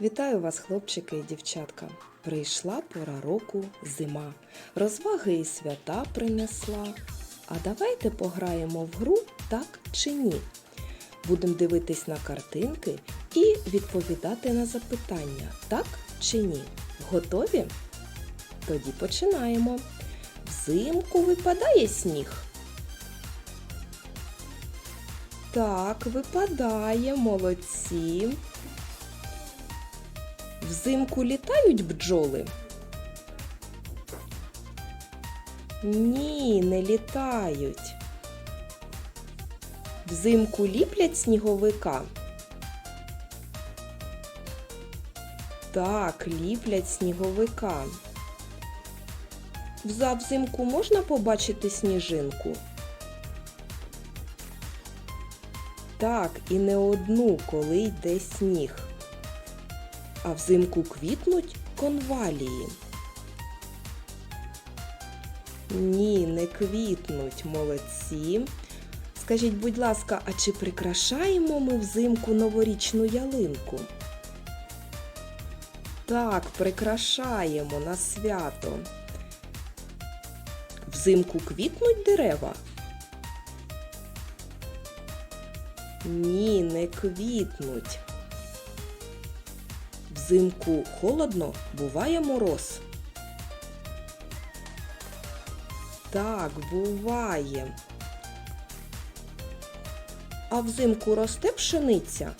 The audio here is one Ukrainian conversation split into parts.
Вітаю вас, хлопчики і дівчатка. Прийшла пора року зима. Розваги і свята принесла. А давайте пограємо в гру так чи ні. Будемо дивитись на картинки і відповідати на запитання так чи ні. Готові? Тоді починаємо. Взимку випадає сніг. Так, випадає, молодці. Взимку літають бджоли? Ні, не літають. Взимку ліплять сніговика? Так, ліплять сніговика. Взимку можна побачити сніжинку? Так, і не одну, коли йде сніг. А взимку квітнуть конвалії. Ні, не квітнуть, молодці. Скажіть, будь ласка, а чи прикрашаємо ми взимку новорічну ялинку? Так, прикрашаємо на свято. Взимку квітнуть дерева? Ні, не квітнуть. Взимку холодно, буває мороз. Так, буває. А взимку росте пшениця?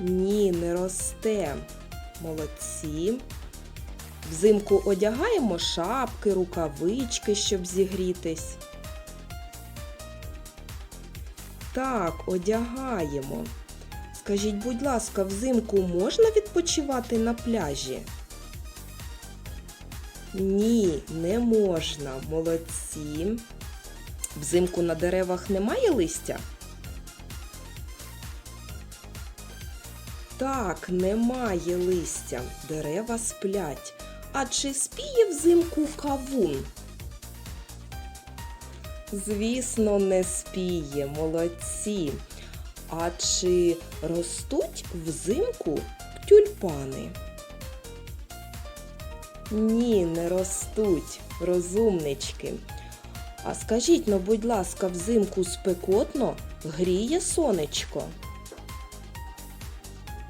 Ні, не росте. Молодці. Взимку одягаємо шапки, рукавички, щоб зігрітись. Так, одягаємо. Скажіть, будь ласка, взимку можна відпочивати на пляжі? Ні, не можна. Молодці. Взимку на деревах немає листя? Так, немає листя. Дерева сплять. А чи спіє взимку кавун? Звісно, не спіє, молодці. А чи ростуть взимку тюльпани? Ні, не ростуть, розумнички. А скажіть, ну, будь ласка, взимку спекотно гріє сонечко?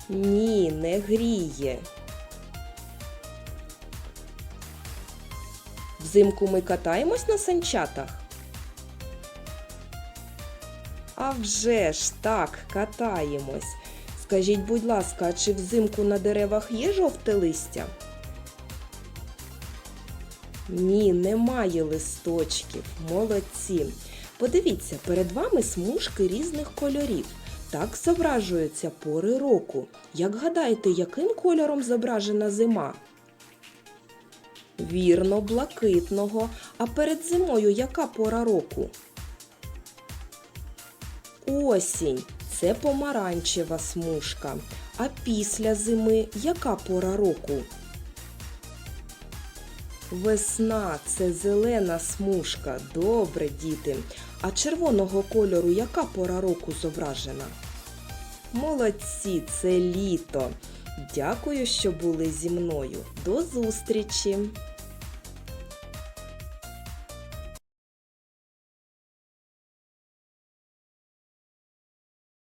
Ні, не гріє. Взимку ми катаємось на санчатах? А вже ж так, катаємось. Скажіть, будь ласка, чи взимку на деревах є жовте листя? Ні, немає листочків. Молодці. Подивіться, перед вами смужки різних кольорів. Так зображуються пори року. Як гадаєте, яким кольором зображена зима? Вірно, блакитного. А перед зимою яка пора року? Осінь це помаранчева смужка. А після зими яка пора року? Весна це зелена смужка. Добре, діти. А червоного кольору яка пора року зображена? Молодці, це літо. Дякую, що були зі мною. До зустрічі!